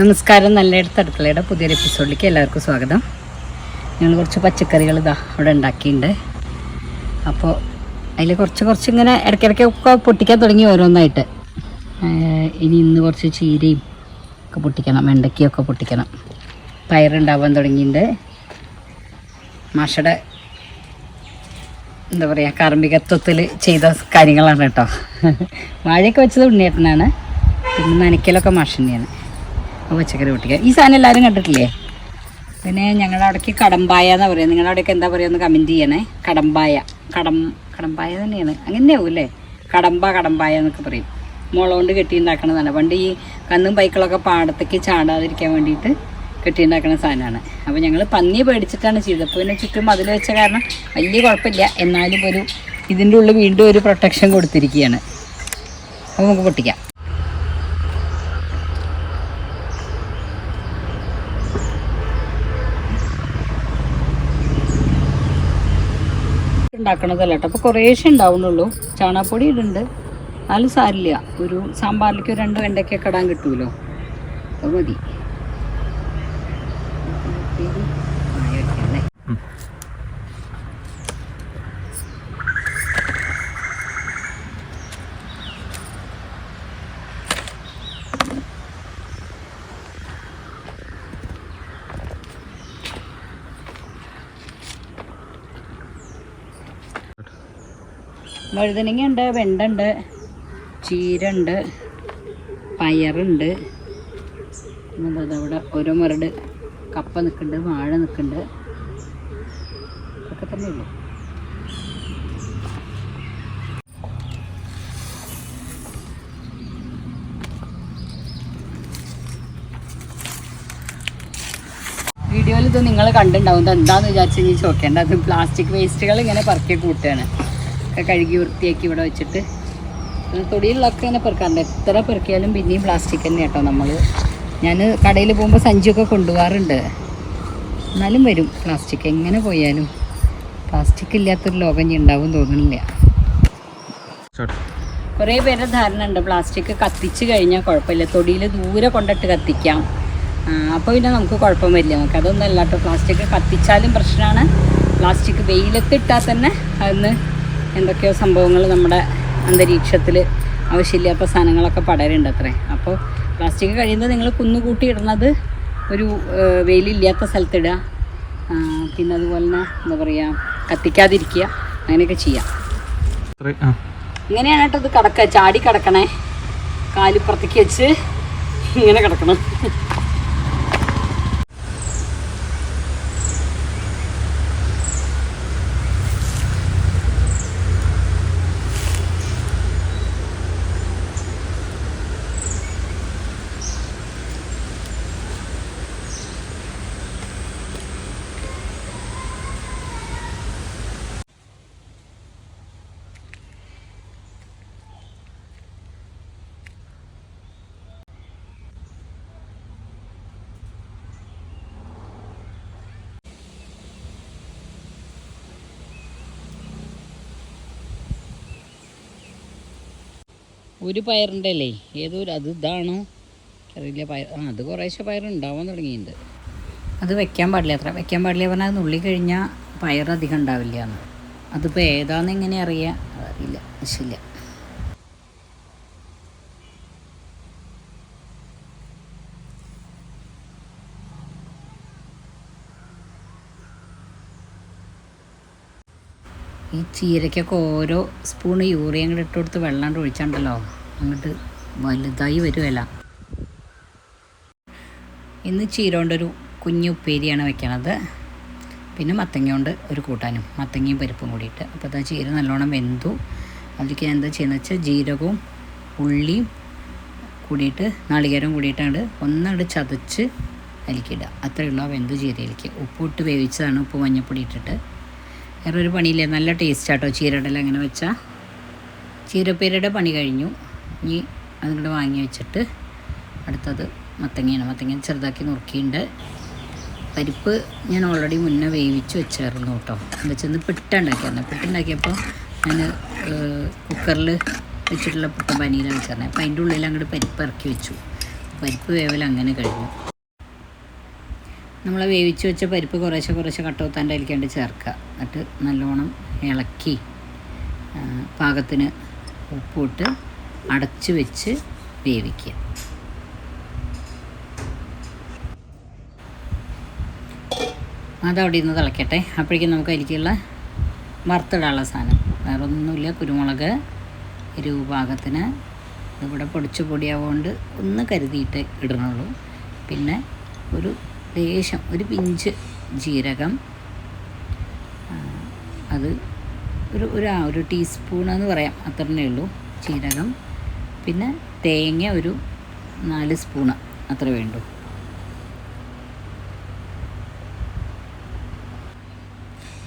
നമസ്കാരം. നല്ലയിടത്ത് അടുക്കളയുടെ പുതിയൊരു എപ്പിസോഡിലേക്ക് എല്ലാവർക്കും സ്വാഗതം. ഞങ്ങൾ കുറച്ച് പച്ചക്കറികൾ ഇതാ അവിടെ ഉണ്ടാക്കിയിട്ടുണ്ട്. അപ്പോൾ അതിൽ കുറച്ച് കുറച്ച് ഇങ്ങനെ ഇടയ്ക്കിടയ്ക്കൊക്കെ പൊട്ടിക്കാൻ തുടങ്ങി ഓരോന്നായിട്ട്. ഇനി ഇന്ന് കുറച്ച് ചീരയും ഒക്കെ പൊട്ടിക്കണം വെണ്ടയ്ക്കൊക്കെ പൊട്ടിക്കണം. പയറുണ്ടാവാൻ തുടങ്ങിയിട്ടുണ്ട്. മാഷയുടെ എന്താ പറയുക കാർമ്മികത്വത്തിൽ ചെയ്ത കാര്യങ്ങളാണ് കേട്ടോ. വാഴയൊക്കെ വെച്ചത് ഉണ്ണിയേട്ടനാണ്. പിന്നെ നനയ്ക്കലൊക്കെ മാഷിന്റെയാണ് പച്ചക്കറി പൊട്ടിക്കുക ഈ സാധനം എല്ലാവരും കണ്ടിട്ടില്ലേ? പിന്നെ ഞങ്ങളുടെ അവിടേക്ക് കടമ്പായ എന്നാ പറയുക. നിങ്ങളുടെ അവിടേക്ക് എന്താ പറയുക ഒന്ന് കമന്റ് ചെയ്യണേ. കടമ്പായ. കടം കടമ്പായ തന്നെയാണ്. അങ്ങനെയാവും അല്ലേ? കടമ്പ കടമ്പായ എന്നൊക്കെ പറയും. മുള കൊണ്ട് കെട്ടിയുണ്ടാക്കണതാണ്. പണ്ട് ഈ കന്നും പൈക്കളൊക്കെ പാടത്തേക്ക് ചാടാതിരിക്കാൻ വേണ്ടിയിട്ട് കെട്ടിയുണ്ടാക്കുന്ന സാധനമാണ്. അപ്പോൾ ഞങ്ങൾ പന്നി പേടിച്ചിട്ടാണ് ചെയ്തത്. അപ്പോൾ പിന്നെ ചുറ്റും അതിൽ വെച്ച കാരണം വലിയ കുഴപ്പമില്ല. എന്നാലും ഒരു ഇതിന്റെ ഉള്ളിൽ വീണ്ടും ഒരു പ്രൊട്ടക്ഷൻ കൊടുത്തിരിക്കുകയാണ്. അപ്പോൾ നമുക്ക് പൊട്ടിക്കാം. ഉണ്ടാക്കണതല്ല കേട്ടോ അപ്പോൾ കുറേശ്ശേ ഉണ്ടാവുന്നുള്ളൂ. ചാണകപ്പൊടി ഇടുന്നുണ്ട്. എന്നാലും സാരില്ല. ഒരു സാമ്പാറിലേക്ക് ഒരു രണ്ട് വെണ്ടയ്ക്കൊക്കെ ഇടാൻ കിട്ടുമല്ലോ അത് മതി. വഴുതനങ്ങ ഉണ്ട് വെണ്ട ഉണ്ട് ചീര ഉണ്ട് പയറുണ്ട് അവിടെ ഓരോ മുരട്. കപ്പ നിൽക്കുന്നുണ്ട് വാഴ നിൽക്കുന്നുണ്ട്. തന്നെ ഉള്ളൂ വീഡിയോയിൽ ഇത് നിങ്ങൾ കണ്ടിട്ടുണ്ടാവും. ഇത് എന്താന്ന് വിചാരിച്ചു ചോദിക്കേണ്ട. അത് പ്ലാസ്റ്റിക് വേസ്റ്റുകൾ ഇങ്ങനെ പറക്കി കൂട്ടുകയാണ്. ഒക്കെ കഴുകി വൃത്തിയാക്കി ഇവിടെ വെച്ചിട്ട്. തൊടിയിലൊക്കെ ഇങ്ങനെ പെറുക്കാറുണ്ട്. എത്ര പെറുക്കിയാലും പിന്നെയും പ്ലാസ്റ്റിക് തന്നെ കേട്ടോ നമ്മൾ ഞാൻ കടയിൽ പോകുമ്പോൾ സഞ്ചിയൊക്കെ കൊണ്ടുപോകാറുണ്ട്. എന്നാലും വരും പ്ലാസ്റ്റിക് എങ്ങനെ പോയാലും. പ്ലാസ്റ്റിക് ഇല്ലാത്തൊരു ലോകം ഇനി ഉണ്ടാവും തോന്നുന്നില്ല. കുറേ പേരുടെ ധാരണ ഉണ്ട്. പ്ലാസ്റ്റിക് കത്തിച്ച് കഴിഞ്ഞാൽ കുഴപ്പമില്ല. തൊടിയിൽ ദൂരെ കൊണ്ടിട്ട് കത്തിക്കാം. അപ്പോൾ പിന്നെ നമുക്ക് കുഴപ്പം വരില്ല. നമുക്ക് അതൊന്നും അല്ലാട്ടോ പ്ലാസ്റ്റിക് കത്തിച്ചാലും പ്രശ്നമാണ്. പ്ലാസ്റ്റിക് വെയിലത്തിട്ടാൽ തന്നെ അതിന് എന്തൊക്കെയോ സംഭവങ്ങൾ നമ്മുടെ അന്തരീക്ഷത്തിൽ ആവശ്യമില്ലാത്ത സാധനങ്ങളൊക്കെ പടരുണ്ട് അത്രേ. അപ്പോൾ പ്ലാസ്റ്റിക് കഴിയുന്നത് നിങ്ങൾ കുന്നുകൂട്ടി ഇടുന്നത് ഒരു വെയിലില്ലാത്ത സ്ഥലത്തിടുക പിന്നെ അതുപോലെ തന്നെ എന്താ പറയുക കത്തിക്കാതിരിക്കുക. അങ്ങനെയൊക്കെ ചെയ്യാം. ഇങ്ങനെയാണ് കേട്ടോ ഇത് കിടക്കുക. ചാടി കിടക്കണേ. കാലിപ്പുറത്തേക്ക് വെച്ച് ഇങ്ങനെ കിടക്കണം. ഒരു പയറിന്റെ അല്ലേ ഏതോ ഒരു അത് ഇതാണോ? അറിയില്ല. പയർ ആ അത് കുറേശ്ശെ പയർ ഉണ്ടാവാൻ തുടങ്ങിയിട്ടുണ്ട്. അത് വെക്കാൻ പാടില്ല അത്ര. വെക്കാൻ പാടില്ല പറഞ്ഞാൽ അത് നുള്ളി കഴിഞ്ഞാൽ പയർ അധികം ഉണ്ടാവില്ല എന്ന്. അതിപ്പോൾ ഏതാന്ന് എങ്ങനെ അറിയാം? അതറിയില്ല. ആവശ്യമില്ല. ഈ ചീരയ്ക്കൊക്കെ ഓരോ സ്പൂണ് യൂറിയ കൂടെ ഇട്ട് കൊടുത്ത് വെള്ളം ഒഴിച്ചാണ്ടല്ലോ. അങ്ങോട്ട് വലുതായി വരുമല്ല ഇന്ന് ചീരോണ്ടൊരു കുഞ്ഞു ഉപ്പേരിയാണ് വെക്കണത്. പിന്നെ മത്തങ്ങ കൊണ്ട് ഒരു കൂട്ടാനും മത്തങ്ങയും പരിപ്പും കൂടിയിട്ട്. അപ്പോൾ അതാ ചീര നല്ലോണം വെന്തു. അതിലേക്ക് ഞാൻ എന്താ ചെയ്യുന്നത് വെച്ചാൽ ജീരകവും ഉള്ളിയും കൂടിയിട്ട് നാളികേരം കൂടിയിട്ടാണ് ഒന്നങ്ങട് ചതച്ച് അതിലേക്കിടുക അത്രയേ ഉള്ളൂ ആ വെന്ത് ചീരയിലേക്ക്. ഉപ്പിട്ട് വേവിച്ചതാണ് ഉപ്പ് മഞ്ഞപ്പൊടി ഇട്ടിട്ട്. വേറെ ഒരു പണിയില്ല. നല്ല ടേസ്റ്റ് ആട്ടോ ചീരടല അങ്ങനെ വെച്ചാൽ ചീരപ്പേരയുടെ പണി കഴിഞ്ഞു. ഇനി അതുകൊണ്ട് വാങ്ങി വെച്ചിട്ട് അടുത്തത് മത്തങ്ങയാണ്. മത്തങ്ങ ചെറുതാക്കി നുറുക്കിയിട്ടുണ്ട് പരിപ്പ് ഞാൻ ഓൾറെഡി മുന്നേ വേവിച്ച് വെച്ചായിരുന്നു കേട്ടോ. എന്താ വെച്ചാൽ പിട്ടുണ്ടാക്കിയായിരുന്നു പിട്ടുണ്ടാക്കിയപ്പോൾ ഞാൻ കുക്കറിൽ വെച്ചിട്ടുള്ള പുട്ട പനിയിലാണ് വെച്ചിരുന്നത് അപ്പോൾ അതിന്റെ ഉള്ളിൽ അങ്ങോട്ട് പരിപ്പ് ഇറക്കി വെച്ചു. പരിപ്പ് വേവൽ അങ്ങനെ കഴിഞ്ഞു. നമ്മൾ വേവിച്ച് വെച്ച പരിപ്പ് കുറേശ്ശെ കുറേശ്ശെ കട്ടോത്താന്റെ അരിക്കാണ്ട് ചേർക്കുക. എന്നിട്ട് നല്ലോണം ഇളക്കി പാകത്തിന് ഉപ്പ് ഉപ്പിട്ട് അടച്ച് വെച്ച് വേവിക്കുക. അത് അവിടെ നിന്ന് തിളക്കട്ടെ. അപ്പോഴേക്കും നമുക്ക് അതിലേക്കുള്ള വറുത്തിടാനുള്ള സാധനം. വേറെ ഒന്നുമില്ല കുരുമുളക് എരിവ് പാകത്തിന് ഇവിടെ പൊടിച്ച പൊടിയാവുകൊണ്ട് ഒന്ന് കരുതിയിട്ട് ഇടണുള്ളൂ. പിന്നെ ഒരു ലേശം ഒരു പിഞ്ച് ജീരകം അത് ഒരു ഒരു ഒരു ടീസ്പൂൺ എന്ന് പറയാം. അത്രേ ഉള്ളൂ ജീരകം. പിന്നെ തേങ്ങ ഒരു നാല് സ്പൂണ് അത്ര വേണ്ടു.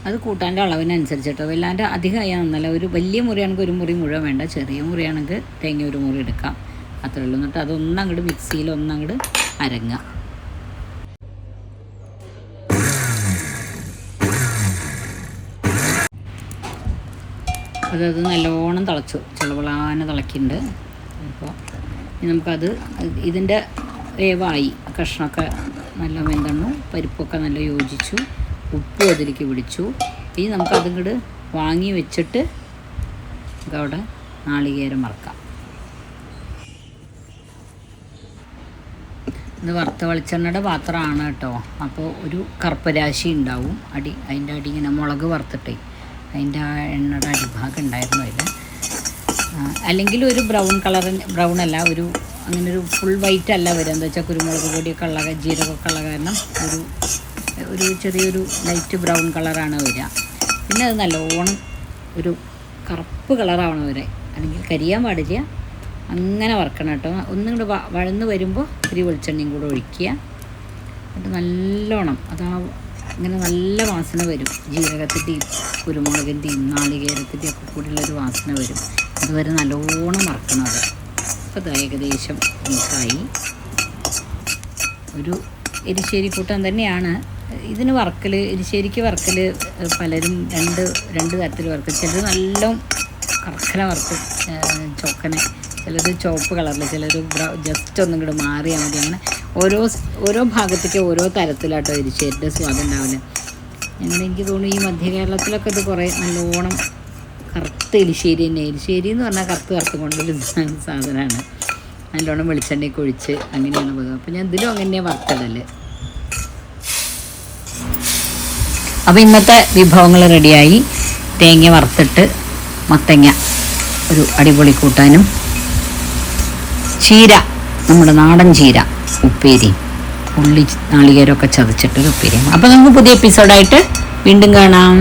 അത് കൂട്ടാന്റെ അളവിനനുസരിച്ചിട്ടോ. വല്ലാണ്ട് അധികമായി നന്നല്ല ഒരു വലിയ മുറിയാണെങ്കിൽ ഒരു മുറി മുഴുവൻ വേണ്ട. ചെറിയ മുറിയാണെങ്കിൽ തേങ്ങ ഒരു മുറി എടുക്കാം. അത്രേ ഉള്ളൂ. എന്നിട്ട് അതൊന്നങ്ങോട്ട് മിക്സിയിൽ ഒന്നങ്ങോട്ട് അരങ്ങാം. അതത് നല്ലോണം തിളച്ചു. ചിളവിളാനെ തിളക്കുന്നുണ്ട് അപ്പോൾ നമുക്കത് ഇതിന്റെ വേവായി. കഷ്ണമൊക്കെ നല്ല വെന്തണ്ണു പരിപ്പൊക്കെ നല്ല യോജിച്ചു. ഉപ്പും അതിലേക്ക് പിടിച്ചു. ഇനി നമുക്കതും കൂടെ വാങ്ങി വെച്ചിട്ട് നമുക്കവിടെ നാളികേരം വറക്കാം. ഇത് വറുത്ത വെളിച്ചെണ്ണയുടെ പാത്രമാണ് കേട്ടോ. അപ്പോൾ ഒരു കറുപ്പരാശി ഉണ്ടാവും. അടി അതിന്റെ അടി ഇങ്ങനെ മുളക് വറുത്തിട്ടേ. അതിന്റെ ആ എണ്ണയുടെ അടിഭാഗം ഉണ്ടായിരുന്നു അതിൽ. അല്ലെങ്കിൽ ഒരു ബ്രൗൺ കളർ ബ്രൗൺ അല്ല ഒരു അങ്ങനെ ഒരു ഫുൾ വൈറ്റ് അല്ല വരിക. എന്താ വെച്ചാൽ കുരുമുളക് പൊടിയൊക്കെ ഉള്ള ജീരകമൊക്കെ ഉള്ള കാരണം ഒരു ഒരു ചെറിയൊരു ലൈറ്റ് ബ്രൗൺ കളറാണ് വരിക. പിന്നെ അത് നല്ലോണം ഒരു കറുപ്പ് കളറാവണം വരെ. അല്ലെങ്കിൽ കരിയാൻ പാടില്ല. അങ്ങനെ വറക്കണം കേട്ടോ. ഒന്നും കൂടെ വഴന്ന് വരുമ്പോൾ ഇത്തിരി വെളിച്ചെണ്ണയും കൂടെ ഒഴിക്കുക. എന്നിട്ട് നല്ലോണം അതാ ഇങ്ങനെ നല്ല വാസന വരും. ജീരകത്തിന്റെയും കുരുമുളകിന്റെയും നാളികേരത്തിന്റെയും ഒക്കെ കൂടിയുള്ളൊരു വാസന വരും. അതുവരെ നല്ലോണം മറക്കണം അത്. അപ്പോൾ അത് ഏകദേശം മിക്സായി ഒരു എരിശ്ശേരി കൂട്ടം തന്നെയാണ്. ഇതിന് വറക്കൽ എരിശ്ശേരിക്ക് വറക്കൽ പലരും രണ്ട് രണ്ട് തരത്തിൽ വറക്കും. ചിലർ നല്ല കറക്കന വറക്കും ചോക്കനെ. ചിലത് ചുവപ്പ് കളറിൽ ചിലർ ജസ്റ്റ് ഒന്നും കൂടെ മാറിയാൽ മതി. അങ്ങനെ ഓരോ ഓരോ ഭാഗത്തേക്ക് ഓരോ തരത്തിലാട്ടോ എരിശ്ശേരിന്റെ സ്വാദം ഉണ്ടാവില്ല അങ്ങനെ എനിക്ക് തോന്നുന്നു ഈ മധ്യ കേരളത്തിലൊക്കെ ഇത് കുറേ നല്ലോണം കറുത്ത എലിശ്ശേരി തന്നെ. എലിശ്ശേരി എന്ന് പറഞ്ഞാൽ കറുത്ത് കറുത്ത് കൊണ്ടൊരു സാധനമാണ്. നല്ലോണം വെളിച്ചെണ്ണയൊക്കെ ഒഴിച്ച് അങ്ങനെയാണ് പോകുക അപ്പോൾ ഞാൻ ഇതിലും അങ്ങനെ വറുത്തിടൽ. അപ്പോൾ ഇന്നത്തെ വിഭവങ്ങൾ റെഡിയായി. തേങ്ങ വറുത്തിട്ട് മത്തങ്ങ ഒരു അടിപൊളി കൂട്ടാനും. ചീര നമ്മുടെ നാടൻ ചീര. ഉപ്പേരി. ഉള്ളി നാളികേരമൊക്കെ ചതച്ചിട്ടൊരു ഉപ്പേരിയും അപ്പോൾ നമുക്ക് പുതിയ എപ്പിസോഡായിട്ട് വീണ്ടും കാണാം.